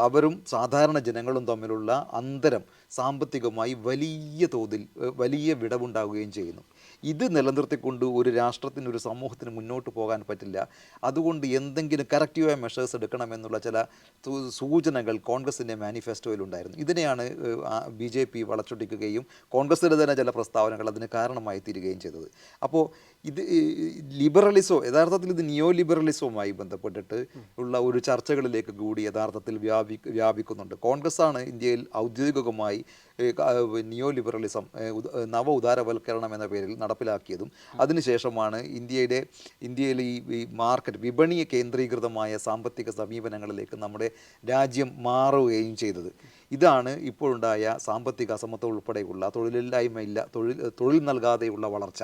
അവരും സാധാരണ ജനങ്ങളും തമ്മിലുള്ള അന്തരം സാമ്പത്തികമായി വലിയ തോതിൽ വലിയ വിടവുണ്ടാവുകയും ചെയ്യുന്നു. ഇത് നിലനിർത്തിക്കൊണ്ട് ഒരു രാഷ്ട്രത്തിന് ഒരു സമൂഹത്തിന് മുന്നോട്ട് പോകാൻ പറ്റില്ല. അതുകൊണ്ട് എന്തെങ്കിലും കറക്റ്റീവായ മെഷേഴ്സ് എടുക്കണമെന്നുള്ള ചില സൂചനകൾ കോൺഗ്രസിന്റെ മാനിഫെസ്റ്റോയിലുണ്ടായിരുന്നു ഇതിനെയാണ് ബി ജെ പി വളച്ചൊടിക്കുകയും കോൺഗ്രസിന്റെ തന്നെ ചില പ്രസ്താവനകൾ അതിന് കാരണമായി തീരുകയും ചെയ്തത്. അപ്പോൾ ഇത് ലിബറലിസോ യഥാർത്ഥത്തിൽ ഇത് നിയോ ലിബറലിസവുമായി ബന്ധപ്പെട്ടിട്ട് ഉള്ള ഒരു ചർച്ചകളിലേക്ക് കൂടി യഥാർത്ഥത്തിൽ വ്യാപി വ്യാപിക്കുന്നുണ്ട്. കോൺഗ്രസ്സാണ് ഇന്ത്യയിൽ ഔദ്യോഗികമായി നിയോ ലിബറലിസം നവ ഉദാരവൽക്കരണം എന്ന പേരിൽ നടപ്പിലാക്കിയതും അതിനുശേഷമാണ് ഇന്ത്യയുടെ ഇന്ത്യയിലെ ഈ മാർക്കറ്റ് വിപണി കേന്ദ്രീകൃതമായ സാമ്പത്തിക സമീപനങ്ങളിലേക്ക് നമ്മുടെ രാജ്യം മാറുകയും ചെയ്തത്. ഇതാണ് ഇപ്പോഴുണ്ടായ സാമ്പത്തിക അസമത്വം ഉൾപ്പെടെയുള്ള തൊഴിലില്ലായ്മയില്ല തൊഴിൽ തൊഴിൽ നൽകാതെയുള്ള വളർച്ച.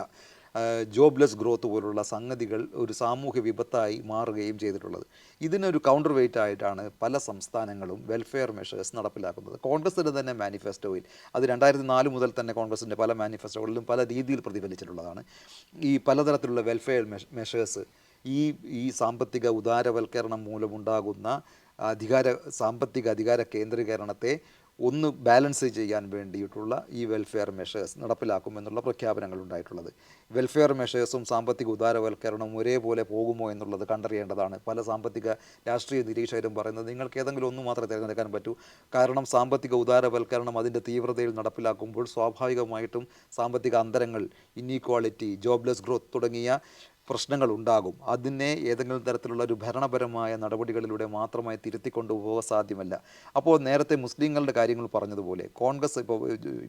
ജോബ്ലെസ് ഗ്രോത്ത് പോലുള്ള സംഗതികൾ ഒരു സാമൂഹ്യ വിപത്തായി മാറുകയും ചെയ്തിട്ടുള്ളത്. ഇതിനൊരു കൗണ്ടർ വെയിറ്റ് ആയിട്ടാണ് പല സംസ്ഥാനങ്ങളും വെൽഫെയർ മെഷേഴ്സ് നടപ്പിലാക്കുന്നത്. കോൺഗ്രസിന്റെ തന്നെ മാനിഫെസ്റ്റോയിൽ അത് രണ്ടായിരത്തി നാല് മുതൽ തന്നെ കോൺഗ്രസിന്റെ പല മാനിഫെസ്റ്റോകളിലും പല രീതിയിൽ പ്രതിഫലിച്ചിട്ടുള്ളതാണ്. ഈ പലതരത്തിലുള്ള വെൽഫെയർ മെഷേഴ്സ് ഈ ഈ സാമ്പത്തിക ഉദാരവൽക്കരണം മൂലമുണ്ടാകുന്ന അധികാര സാമ്പത്തിക അധികാര കേന്ദ്രീകരണത്തെ ഒന്ന് ബാലൻസ് ചെയ്യാൻ വേണ്ടിയിട്ടുള്ള ഈ വെൽഫെയർ മെഷേഴ്സ് നടപ്പിലാക്കുമെന്നുള്ള പ്രഖ്യാപനങ്ങൾ ഉണ്ടായിട്ടുള്ളത്. വെൽഫെയർ മെഷേഴ്സും സാമ്പത്തിക ഉദാരവൽക്കരണവും ഒരേപോലെ പോകുമോ എന്നുള്ളത് കണ്ടറിയേണ്ടതാണ്. പല സാമ്പത്തിക രാഷ്ട്രീയ നിരീക്ഷകരും പറയുന്നത് നിങ്ങൾക്ക് ഏതെങ്കിലും ഒന്ന് മാത്രമേ തിരഞ്ഞെടുക്കാൻ പറ്റൂ. കാരണം സാമ്പത്തിക ഉദാരവൽക്കരണം അതിന്റെ തീവ്രതയിൽ നടപ്പിലാക്കുമ്പോൾ സ്വാഭാവികമായിട്ടും സാമ്പത്തിക അന്തരങ്ങൾ ഇന്നീക്വാളിറ്റി ജോബ്ലെസ് ഗ്രോത്ത് തുടങ്ങിയ പ്രശ്നങ്ങൾ ഉണ്ടാകും അതിനെ ഏതെങ്കിലും തരത്തിലുള്ള ഒരു ഭരണപരമായ നടപടികളിലൂടെ മാത്രമായി തിരുത്തിക്കൊണ്ടു പോകാൻ സാധ്യമല്ല. അപ്പോൾ നേരത്തെ മുസ്ലിങ്ങളുടെ കാര്യങ്ങൾ പറഞ്ഞതുപോലെ കോൺഗ്രസ് ഇപ്പോൾ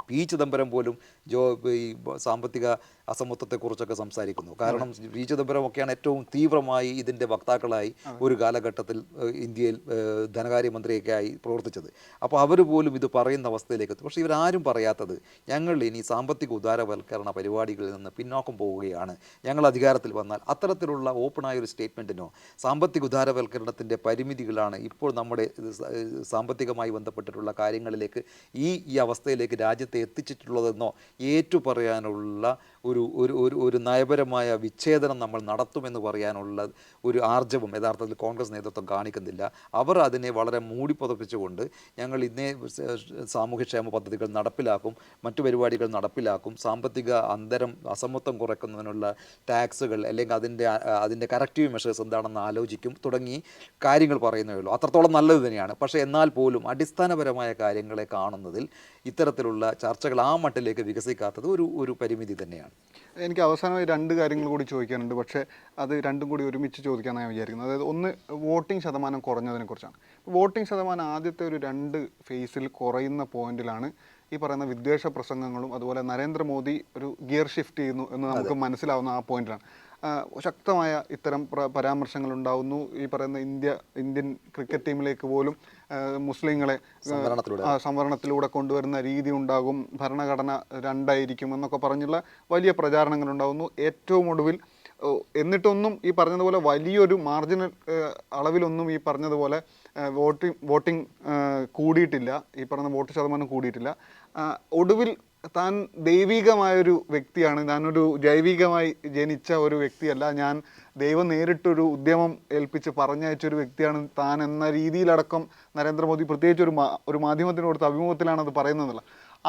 പി ചിദംബരം പോലും ജോ ഈ സാമ്പത്തിക അസമത്വത്തെക്കുറിച്ചൊക്കെ സംസാരിക്കുന്നു. കാരണം പി ചിദംബരം ഒക്കെയാണ് ഏറ്റവും തീവ്രമായി ഇതിന്റെ വക്താക്കളായി ഒരു കാലഘട്ടത്തിൽ ഇന്ത്യയിൽ ധനകാര്യമന്ത്രിയൊക്കെ ആയി പ്രവർത്തിച്ചത്. അപ്പോൾ അവർ പോലും ഇത് പറയുന്ന അവസ്ഥയിലേക്ക് എത്തും. പക്ഷേ ഇവരാരും പറയാത്തത് ഞങ്ങൾ ഇനി സാമ്പത്തിക ഉദാരവൽക്കരണ പരിപാടികളിൽ നിന്ന് പിന്നോക്കം പോവുകയാണ്. ഞങ്ങൾ അധികാരത്തിൽ വന്നാൽ അത്തരത്തിലുള്ള ഓപ്പണായ ഒരു സ്റ്റേറ്റ്മെന്റിനോ സാമ്പത്തിക ഉദാരവൽക്കരണത്തിന്റെ പരിമിതികളാണ് ഇപ്പോൾ നമ്മുടെ സാമ്പത്തികമായി ബന്ധപ്പെട്ടിട്ടുള്ള കാര്യങ്ങളിലേക്ക് ഈ ഈ അവസ്ഥയിലേക്ക് രാജ്യത്തെ എത്തിച്ചിട്ടുള്ളതെന്നോ ഏറ്റു പറയാനുള്ള ഒരു ഒരു ഒരു ഒരു നയപരമായ വിച്ഛേദനം നമ്മൾ നടത്തുമെന്ന് പറയാനുള്ള ഒരു ആർജവം യഥാർത്ഥത്തിൽ കോൺഗ്രസ് നേതൃത്വം കാണിക്കുന്നില്ല. അവർ അതിനെ വളരെ മൂടിപ്പുതപ്പിച്ചുകൊണ്ട് ഞങ്ങൾ ഇന്നേ സാമൂഹ്യക്ഷേമ പദ്ധതികൾ നടപ്പിലാക്കും മറ്റു പരിപാടികൾ നടപ്പിലാക്കും സാമ്പത്തിക അന്തരം അസമത്വം കുറയ്ക്കുന്നതിനുള്ള ടാക്സുകൾ അല്ലെങ്കിൽ അതിന്റെ അതിന്റെ കറക്റ്റീവ് മെഷേഴ്സ് എന്താണെന്ന് ആലോചിക്കും തുടങ്ങി കാര്യങ്ങൾ പറയുന്നേ ഉള്ളൂ. അത്രത്തോളം നല്ലത് തന്നെയാണ്. പക്ഷേ എന്നാൽ പോലും അടിസ്ഥാനപരമായ കാര്യങ്ങളെ കാണുന്നതിൽ ഇത്തരത്തിലുള്ള ചർച്ചകൾ ആ മട്ടിലേക്ക് വികസിക്കാത്തത് ഒരു ഒരു പരിമിതി തന്നെയാണ്. എനിക്ക് അവസാനമായി രണ്ട് കാര്യങ്ങൾ കൂടി ചോദിക്കാനുണ്ട്. പക്ഷേ അത് രണ്ടും കൂടി ഒരുമിച്ച് ചോദിക്കാനാണ് ഞാൻ വിചാരിക്കുന്നത്. അതായത് ഒന്ന് വോട്ടിംഗ് ശതമാനം കുറഞ്ഞതിനെ കുറിച്ചാണ്. വോട്ടിംഗ് ശതമാനം ആദ്യത്തെ ഒരു രണ്ട് ഫേസിൽ കുറയുന്ന പോയിന്റിലാണ് ഈ പറയുന്ന വിദ്വേഷ പ്രസംഗങ്ങളും അതുപോലെ നരേന്ദ്രമോദി ഒരു ഗിയർ ഷിഫ്റ്റ് ചെയ്യുന്നു എന്ന് നമുക്ക് മനസ്സിലാവുന്ന ആ പോയിന്റിലാണ്. ശക്തമായ ഇത്തരം പരാമർശങ്ങൾ ഉണ്ടാവുന്നു. ഈ പറയുന്ന ഇന്ത്യ ഇന്ത്യൻ ക്രിക്കറ്റ് ടീമിലേക്ക് പോലും മുസ്ലിങ്ങളെ സംവരണത്തിലൂടെ. കൊണ്ടുവരുന്ന രീതി ഉണ്ടാകും. ഭരണഘടന രണ്ടായിരിക്കും എന്നൊക്കെ പറഞ്ഞുള്ള വലിയ പ്രചാരണങ്ങൾ ഉണ്ടാകുന്നു ഏറ്റവും ഒടുവിൽ എന്നിട്ടൊന്നും ഈ പറഞ്ഞതുപോലെ വലിയൊരു മാർജിനൽ അളവിലൊന്നും ഈ പറഞ്ഞതുപോലെ വോട്ടിംഗ് വോട്ടിംഗ് കൂടിയിട്ടില്ല. ഈ പറഞ്ഞ വോട്ട് ശതമാനം കൂടിയിട്ടില്ല. ഒടുവിൽ താൻ ദൈവികമായൊരു വ്യക്തിയാണ്. ഞാനൊരു ജൈവികമായി ജനിച്ച ഒരു വ്യക്തിയല്ല. ഞാൻ ദൈവം നേരിട്ടൊരു ഉദ്യമം ഏൽപ്പിച്ച് പറഞ്ഞയച്ചൊരു വ്യക്തിയാണ് താൻ എന്ന രീതിയിലടക്കം നരേന്ദ്രമോദി. പ്രത്യേകിച്ച് ഒരു ഒരു മാധ്യമത്തിന് കൊടുത്ത അഭിമുഖത്തിലാണ് അത് പറയുന്നതല്ല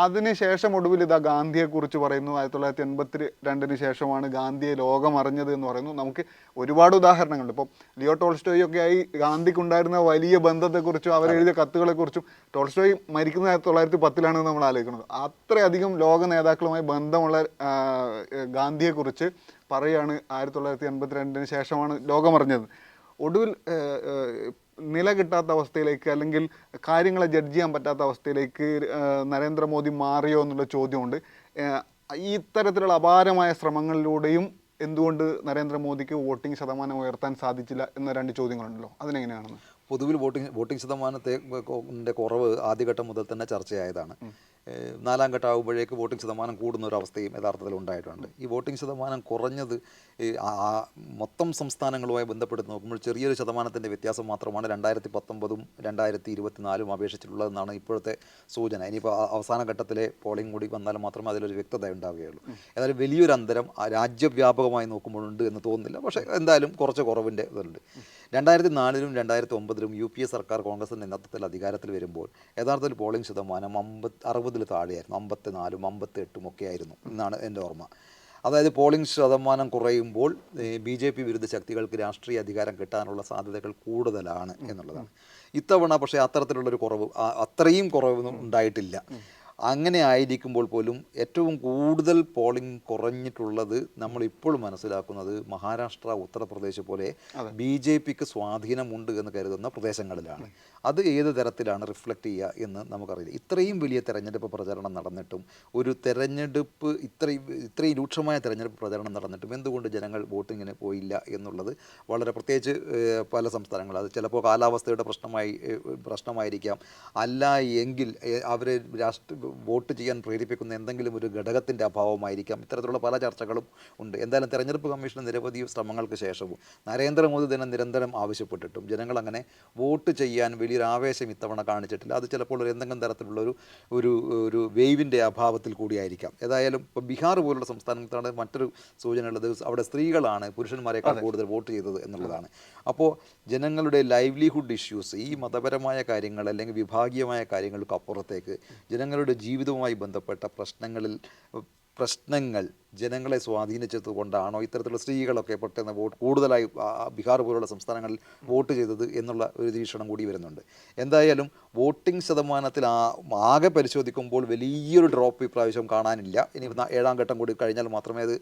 അതിനുശേഷം ഒടുവിൽ ഇതാ ഗാന്ധിയെക്കുറിച്ച് പറയുന്നു. ആയിരത്തി തൊള്ളായിരത്തി എൺപത്തി രണ്ടിന് ശേഷമാണ് ഗാന്ധിയെ ലോകം അറിഞ്ഞത് എന്ന് പറയുന്നു. നമുക്ക് ഒരുപാട് ഉദാഹരണങ്ങളുണ്ട്. ഇപ്പം ലിയോ ടോൾസ്റ്റോയി ഒക്കെ ആയി ഗാന്ധിക്കുണ്ടായിരുന്ന വലിയ ബന്ധത്തെക്കുറിച്ചും അവരെഴുതിയ കത്തുകളെക്കുറിച്ചും ടോൾസ്റ്റോയി മരിക്കുന്നത് ആയിരത്തി തൊള്ളായിരത്തി പത്തിലാണ് നമ്മൾ ആലോചിക്കുന്നത്. അത്രയധികം ലോക നേതാക്കളുമായി ബന്ധമുള്ള ഗാന്ധിയെക്കുറിച്ച് പറയുകയാണ് ആയിരത്തി തൊള്ളായിരത്തി എൺപത്തി രണ്ടിന് ശേഷമാണ് ലോകമറിഞ്ഞത് ഒടുവിൽ നില കിട്ടാത്ത അവസ്ഥയിലേക്ക് അല്ലെങ്കിൽ കാര്യങ്ങളെ ജഡ്ജ് ചെയ്യാൻ പറ്റാത്ത അവസ്ഥയിലേക്ക് നരേന്ദ്രമോദി മാറിയോ എന്നുള്ള ചോദ്യമുണ്ട്. ഈ ഇത്തരത്തിലുള്ള അപാരമായ ശ്രമങ്ങളിലൂടെയും എന്തുകൊണ്ട് നരേന്ദ്രമോദിക്ക് വോട്ടിംഗ് ശതമാനം ഉയർത്താൻ സാധിച്ചില്ല എന്ന രണ്ട് ചോദ്യങ്ങളുണ്ടല്ലോ. അതിനെങ്ങനെയാണെന്ന് പൊതുവിൽ വോട്ടിംഗ് വോട്ടിംഗ് ശതമാനത്തെ കുറവ് ആദ്യഘട്ടം മുതൽ തന്നെ ചർച്ചയായതാണ്. നാലാം ഘട്ടം ആകുമ്പോഴേക്ക് വോട്ടിംഗ് ശതമാനം കൂടുന്ന ഒരു അവസ്ഥയും യഥാർത്ഥത്തിൽ ഉണ്ടായിട്ടുണ്ട്. ഈ വോട്ടിംഗ് ശതമാനം കുറഞ്ഞത് മൊത്തം സംസ്ഥാനങ്ങളുമായി ബന്ധപ്പെട്ട് നോക്കുമ്പോൾ ചെറിയൊരു ശതമാനത്തിന്റെ വ്യത്യാസം മാത്രമാണ് രണ്ടായിരത്തി പത്തൊമ്പതും രണ്ടായിരത്തി ഇരുപത്തിനാലും അപേക്ഷിച്ചിട്ടുള്ളതെന്നാണ് ഇപ്പോഴത്തെ സൂചന. ഇനിയിപ്പോൾ അവസാന ഘട്ടത്തിലെ പോളിംഗ് കൂടി വന്നാൽ മാത്രമേ അതിലൊരു വ്യക്തത ഉണ്ടാവുകയുള്ളൂ. എന്നാലും വലിയൊരു അന്തരം രാജ്യവ്യാപകമായി നോക്കുമ്പോഴുണ്ട് എന്ന് തോന്നുന്നില്ല. പക്ഷേ എന്തായാലും കുറച്ച് കുറവിന്റെ ഇതുണ്ട്. രണ്ടായിരത്തി നാലിലും രണ്ടായിരത്തി ഒമ്പതിലും യു പി എ സർക്കാർ കോൺഗ്രസിന്റെ നേതൃത്വത്തിൽ അധികാരത്തിൽ വരുമ്പോൾ യഥാർത്ഥത്തിൽ പോളിംഗ് ശതമാനം അമ്പത് അറുപത് അമ്പതിൽ താഴെയായിരുന്നു. അമ്പത്തി നാലും അമ്പത്തി എട്ടും ഒക്കെ ആയിരുന്നു. എന്നാണ് എന്റെ ഓർമ്മ. അതായത് പോളിംഗ് ശതമാനം കുറയുമ്പോൾ ബി ജെ പി വിരുദ്ധ ശക്തികൾക്ക് രാഷ്ട്രീയ അധികാരം കിട്ടാനുള്ള സാധ്യതകൾ കൂടുതലാണ് എന്നുള്ളതാണ്. ഇത്തവണ പക്ഷേ അത്തരത്തിലുള്ളൊരു കുറവ് അത്രയും കുറവൊന്നും ഉണ്ടായിട്ടില്ല. അങ്ങനെ ആയിരിക്കുമ്പോൾ പോലും ഏറ്റവും കൂടുതൽ പോളിംഗ് കുറഞ്ഞിട്ടുള്ളത് നമ്മൾ ഇപ്പോൾ മനസ്സിലാക്കുന്നത് മഹാരാഷ്ട്ര ഉത്തർപ്രദേശ് പോലെ ബി ജെ പിക്ക് സ്വാധീനമുണ്ട് എന്ന് കരുതുന്ന പ്രദേശങ്ങളിലാണ്. അത് ഏത് തരത്തിലാണ് റിഫ്ലക്റ്റ് ചെയ്യുക എന്ന് നമുക്കറിയില്ല. ഇത്രയും വലിയ തെരഞ്ഞെടുപ്പ് പ്രചരണം നടന്നിട്ടും ഒരു തെരഞ്ഞെടുപ്പ് ഇത്രയും ഇത്രയും രൂക്ഷമായ തെരഞ്ഞെടുപ്പ് പ്രചരണം നടന്നിട്ടും എന്തുകൊണ്ട് ജനങ്ങൾ വോട്ടിങ്ങിന് പോയില്ല എന്നുള്ളത് വളരെ പ്രത്യേകിച്ച് പല സംസ്ഥാനങ്ങൾ അത് ചിലപ്പോൾ കാലാവസ്ഥയുടെ പ്രശ്നമായി പ്രശ്നമായിരിക്കാം. അല്ല എങ്കിൽ അവർ രാഷ്ട്ര വോട്ട് ചെയ്യാൻ പ്രേരിപ്പിക്കുന്ന എന്തെങ്കിലും ഒരു ഘടകത്തിന്റെ അഭാവമായിരിക്കാം. ഇത്തരത്തിലുള്ള പല ചർച്ചകളും ഉണ്ട്. എന്തായാലും തെരഞ്ഞെടുപ്പ് കമ്മീഷൻ നിരവധി ശ്രമങ്ങൾക്ക് ശേഷവും നരേന്ദ്രമോദി തന്നെ നിരന്തരം ആവശ്യപ്പെട്ടിട്ടും ജനങ്ങൾ അങ്ങനെ വോട്ട് ചെയ്യാൻ വലിയൊരു ആവേശം ഇത്തവണ കാണിച്ചിട്ടില്ല. അത് ചിലപ്പോൾ ഒരു എന്തെങ്കിലും തരത്തിലുള്ള ഒരു ഒരു ഒരു വേവിന്റെ അഭാവത്തിൽ കൂടിയായിരിക്കാം. ഏതായാലും ഇപ്പോൾ ബീഹാർ പോലുള്ള സംസ്ഥാനത്താണ് മറ്റൊരു സൂചന ഉള്ളത് അവിടെ സ്ത്രീകളാണ് പുരുഷന്മാരെക്കാൾ കൂടുതൽ വോട്ട് ചെയ്തത് എന്നുള്ളതാണ്. അപ്പോൾ ജനങ്ങളുടെ ലൈവ്ലിഹുഡ് ഇഷ്യൂസ് ഈ മതപരമായ കാര്യങ്ങൾ അല്ലെങ്കിൽ വിഭാഗീയമായ കാര്യങ്ങൾക്ക് അപ്പുറത്തേക്ക് ജനങ്ങളുടെ ജീവിതവുമായി ബന്ധപ്പെട്ട പ്രശ്നങ്ങളിൽ പ്രശ്നങ്ങൾ ജനങ്ങളെ സ്വാധീനിച്ചത് കൊണ്ടാണോ ഇത്തരത്തിലുള്ള സ്ത്രീകളൊക്കെ പെട്ടെന്ന് വോട്ട് കൂടുതലായി ബീഹാർ പോലുള്ള സംസ്ഥാനങ്ങളിൽ വോട്ട് ചെയ്തത് എന്നുള്ള ഒരു നിരീക്ഷണം കൂടി വരുന്നുണ്ട്. എന്തായാലും വോട്ടിംഗ് ശതമാനത്തിൽ ആകെ പരിശോധിക്കുമ്പോൾ വലിയൊരു ഡ്രോപ്പ് ഇപ്രാവശ്യം കാണാനില്ല. ഇനി ഏഴാം ഘട്ടം കൂടി കഴിഞ്ഞാൽ മാത്രമേ അത്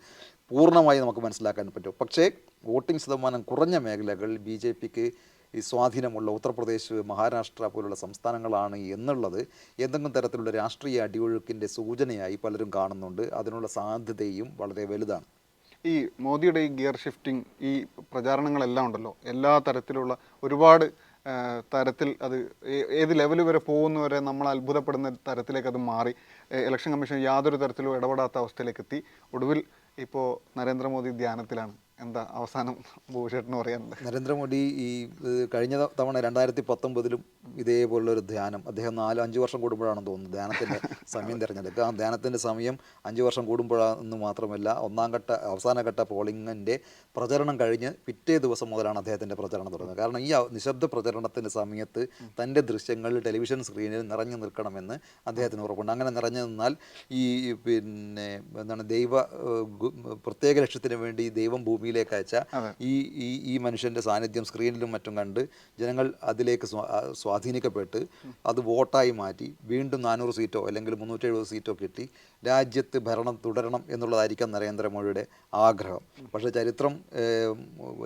പൂർണമായി നമുക്ക് മനസ്സിലാക്കാൻ പറ്റൂ. പക്ഷേ വോട്ടിംഗ് ശതമാനം കുറഞ്ഞ മേഖലകളിൽ ബി ജെ പിക്ക് ഈ സ്വാധീനമുള്ള ഉത്തർപ്രദേശ് മഹാരാഷ്ട്ര പോലുള്ള സംസ്ഥാനങ്ങളാണ് എന്നുള്ളത് എന്തെങ്കിലും തരത്തിലുള്ള രാഷ്ട്രീയ അടിയൊഴുക്കിന്റെ സൂചനയായി പലരും കാണുന്നുണ്ട്. അതിനുള്ള സാധ്യതയും വളരെ വലുതാണ്. ഈ മോദിയുടെ ഈ ഗിയർ ഷിഫ്റ്റിംഗ് ഈ പ്രചാരണങ്ങളെല്ലാം ഉണ്ടല്ലോ. എല്ലാ തരത്തിലുള്ള ഒരുപാട് തരത്തിൽ അത് ഏത് ലെവൽ വരെ പോകുന്നവരെ നമ്മൾ അത്ഭുതപ്പെടുന്ന തരത്തിലേക്ക് അത് മാറി. ഇലക്ഷൻ കമ്മീഷൻ യാതൊരു തരത്തിലും ഇടപെടാത്ത അവസ്ഥയിലേക്ക് എത്തി. ഒടുവിൽ ഇപ്പോൾ നരേന്ദ്രമോദി ധ്യാനത്തിലാണ്. എന്താ അവസാനം ഭൂഷേട്ടന് പറയാനുള്ളത്? നരേന്ദ്രമോദി ഈ കഴിഞ്ഞ തവണ രണ്ടായിരത്തി പത്തൊമ്പതിലും ഇതേപോലുള്ളൊരു ധ്യാനം അദ്ദേഹം നാല് അഞ്ച് വർഷം കൂടുമ്പോഴാണെന്ന് തോന്നുന്നു ധ്യാനത്തിന്റെ സമയം തിരഞ്ഞെടുക്കുക. ആ ധ്യാനത്തിന്റെ സമയം അഞ്ച് വർഷം കൂടുമ്പോഴാണെന്ന് മാത്രമല്ല ഒന്നാം ഘട്ട അവസാന ഘട്ട പോളിംഗിന്റെ പ്രചരണം കഴിഞ്ഞ് പിറ്റേ ദിവസം മുതലാണ് അദ്ദേഹത്തിന്റെ പ്രചരണം തുടങ്ങുന്നത്. കാരണം ഈ നിശബ്ദ പ്രചരണത്തിന്റെ സമയത്ത് തന്റെ ദൃശ്യങ്ങൾ ടെലിവിഷൻ സ്ക്രീനിൽ നിറഞ്ഞു നിൽക്കണമെന്ന് അദ്ദേഹത്തിന് ഉറപ്പുണ്ട്. അങ്ങനെ നിറഞ്ഞു നിന്നാൽ ഈ പിന്നെ എന്താണ് ദൈവ പ്രത്യേക ലക്ഷ്യത്തിന് വേണ്ടി ദൈവം ഭൂമിയിലേക്ക് അയച്ച ഈ ഈ ഈ മനുഷ്യന്റെ സാന്നിധ്യം സ്ക്രീനിലും മറ്റും കണ്ട് ജനങ്ങൾ അതിലേക്ക് സ്വാധീനിക്കപ്പെട്ട് അത് വോട്ടായി മാറ്റി വീണ്ടും നാനൂറ് സീറ്റോ അല്ലെങ്കിൽ മുന്നൂറ്റി എഴുപത് സീറ്റോ കിട്ടി രാജ്യത്ത് ഭരണം തുടരണം എന്നുള്ളതായിരിക്കാം നരേന്ദ്രമോദിയുടെ ആഗ്രഹം. പക്ഷേ ചരിത്രം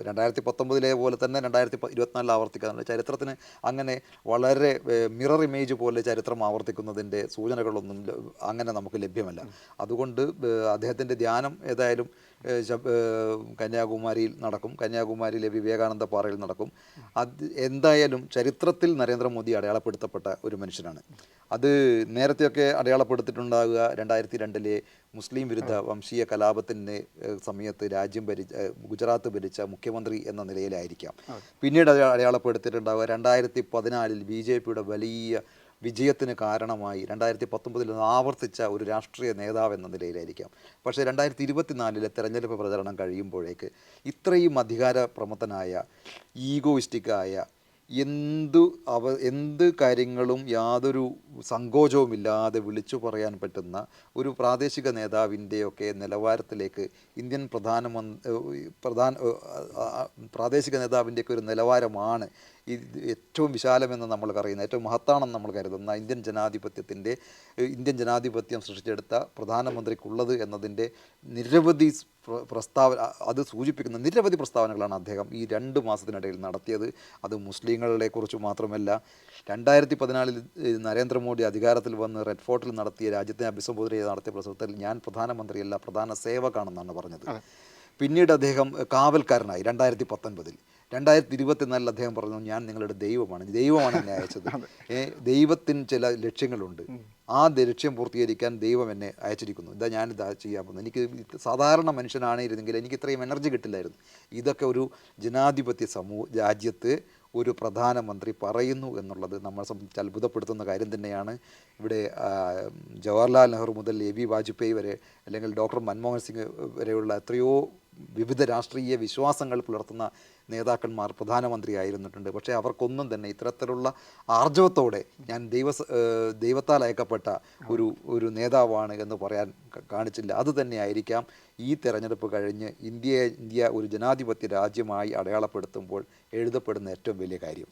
രണ്ടായിരത്തി പത്തൊമ്പതിലെ പോലെ തന്നെ രണ്ടായിരത്തി ഇരുപത്തിനാലിൽ ആവർത്തിക്കാറുണ്ട്. ചരിത്രത്തിന് അങ്ങനെ വളരെ മിറർ ഇമേജ് പോലെ ചരിത്രം ആവർത്തിക്കുന്നതിന്റെ സൂചനകളൊന്നും അങ്ങനെ നമുക്ക് ലഭ്യമല്ല. അതുകൊണ്ട് അദ്ദേഹത്തിന്റെ ധ്യാനം ഏതായാലും കന്യാകുമാരിയിൽ നടക്കും. കന്യാകുമാരിയിലെ വിവേകാനന്ദ പാറയിൽ നടക്കും. അത് എന്തായാലും ചരിത്രത്തിൽ നരേന്ദ്രമോദി അടയാളപ്പെടുത്തപ്പെട്ട ഒരു മനുഷ്യനാണ്. അത് നേരത്തെയൊക്കെ അടയാളപ്പെടുത്തിയിട്ടുണ്ടാകുക രണ്ടായിരത്തി രണ്ടിലെ മുസ്ലിം വിരുദ്ധ വംശീയ കലാപത്തിന്റെ സമയത്ത് രാജ്യം ഭരിച്ച ഗുജറാത്ത് ഭരിച്ച മുഖ്യമന്ത്രി എന്ന നിലയിലായിരിക്കാം. പിന്നീട് അത് അടയാളപ്പെടുത്തിയിട്ടുണ്ടാവുക രണ്ടായിരത്തി പതിനാലിൽ ബി ജെ പിയുടെ വലിയ വിജയത്തിന് കാരണമായി രണ്ടായിരത്തി പത്തൊമ്പതിൽ ആവർത്തിച്ച ഒരു രാഷ്ട്രീയ നേതാവ് എന്ന നിലയിലായിരിക്കാം. പക്ഷേ രണ്ടായിരത്തി ഇരുപത്തിനാലിലെ തെരഞ്ഞെടുപ്പ് പ്രചരണം കഴിയുമ്പോഴേക്ക് ഇത്രയും അധികാര പ്രമത്തനായ ഈഗോയിസ്റ്റിക്കായ എന്തു അവ എന്ത് കാര്യങ്ങളും യാതൊരു സങ്കോചവുമില്ലാതെ വിളിച്ചു പറയാൻ പറ്റുന്ന ഒരു പ്രാദേശിക നേതാവിന്റെയൊക്കെ നിലവാരത്തിലേക്ക് ഇന്ത്യൻ പ്രധാനമന്ത്രി പ്രധാന പ്രാദേശിക നേതാവിന്റെയൊക്കെ ഒരു നിലവാരമാണ് ഏറ്റവും വിശാലമെന്ന് നമ്മൾ പറയുന്ന ഏറ്റവും മഹത്താണെന്ന് നമ്മൾ കരുതുന്ന ഇന്ത്യൻ ജനാധിപത്യത്തിന്റെ ഇന്ത്യൻ ജനാധിപത്യം സൃഷ്ടിച്ചെടുത്ത പ്രധാനമന്ത്രിക്കുള്ളത് എന്നതിന്റെ നിരവധി പ്രസ്താവ പ്രസ്താവന അത് സൂചിപ്പിക്കുന്ന നിരവധി പ്രസ്താവനകളാണ് അദ്ദേഹം ഈ രണ്ട് മാസത്തിനിടയിൽ നടത്തിയത്. അത് മുസ്ലിങ്ങളെ കുറിച്ച് മാത്രമല്ല രണ്ടായിരത്തി പതിനാലിൽ നരേന്ദ്രമോദി അധികാരത്തിൽ വന്ന് റെഡ് ഫോർട്ടിൽ നടത്തിയ രാജ്യത്തെ അഭിസംബോധന ചെയ്ത് നടത്തിയ പ്രസംഗത്തിൽ ഞാൻ പ്രധാനമന്ത്രിയല്ല പ്രധാന സേവകാണെന്നാണ് പറഞ്ഞത്. പിന്നീട് അദ്ദേഹം കാവൽക്കാരനായി രണ്ടായിരത്തി പത്തൊൻപതിൽ രണ്ടായിരത്തി ഇരുപത്തിനാലിൽ അദ്ദേഹം പറഞ്ഞു ഞാൻ നിങ്ങളുടെ ദൈവമാണ്. ദൈവമാണ് എന്നെ അയച്ചത്. ദൈവത്തിന് ചില ലക്ഷ്യങ്ങളുണ്ട്. ആ ലക്ഷ്യം പൂർത്തീകരിക്കാൻ ദൈവം എന്നെ അയച്ചിരിക്കുന്നു. ഇതാ ഞാനിതാ ചെയ്യാൻ പോകുന്നത്. എനിക്ക് സാധാരണ മനുഷ്യനാണിരുന്നെങ്കിൽ എനിക്ക് ഇത്രയും എനർജി കിട്ടില്ലായിരുന്നു. ഇതൊക്കെ ഒരു ജനാധിപത്യ സമൂഹ രാജ്യത്ത് ഒരു പ്രധാനമന്ത്രി പറയുന്നു എന്നുള്ളത് നമ്മളെ സംബന്ധിച്ച് അത്ഭുതപ്പെടുത്തുന്ന കാര്യം തന്നെയാണ്. ഇവിടെ ജവഹർലാൽ നെഹ്റു മുതൽ എ വി വാജ്പേയി വരെ അല്ലെങ്കിൽ ഡോക്ടർ മൻമോഹൻ സിംഗ് വരെയുള്ള എത്രയോ വിവിധ രാഷ്ട്രീയ വിശ്വാസങ്ങൾ പുലർത്തുന്ന നേതാക്കന്മാർ പ്രധാനമന്ത്രി ആയിരുന്നിട്ടുണ്ട് പക്ഷേ അവർക്കൊന്നും തന്നെ ഇത്തരത്തിലുള്ള ആർജവത്തോടെ ഞാൻ ദൈവ ദൈവത്താൽ അയക്കപ്പെട്ട ഒരു ഒരു നേതാവാണ് എന്ന് പറയാൻ കാണിച്ചില്ല. അത് തന്നെയായിരിക്കാം ഈ തെരഞ്ഞെടുപ്പ് കഴിഞ്ഞ് ഇന്ത്യയെ ഇന്ത്യ ഒരു ജനാധിപത്യ രാജ്യമായി അടയാളപ്പെടുത്തുമ്പോൾ എഴുതപ്പെടുന്ന ഏറ്റവും വലിയ കാര്യം.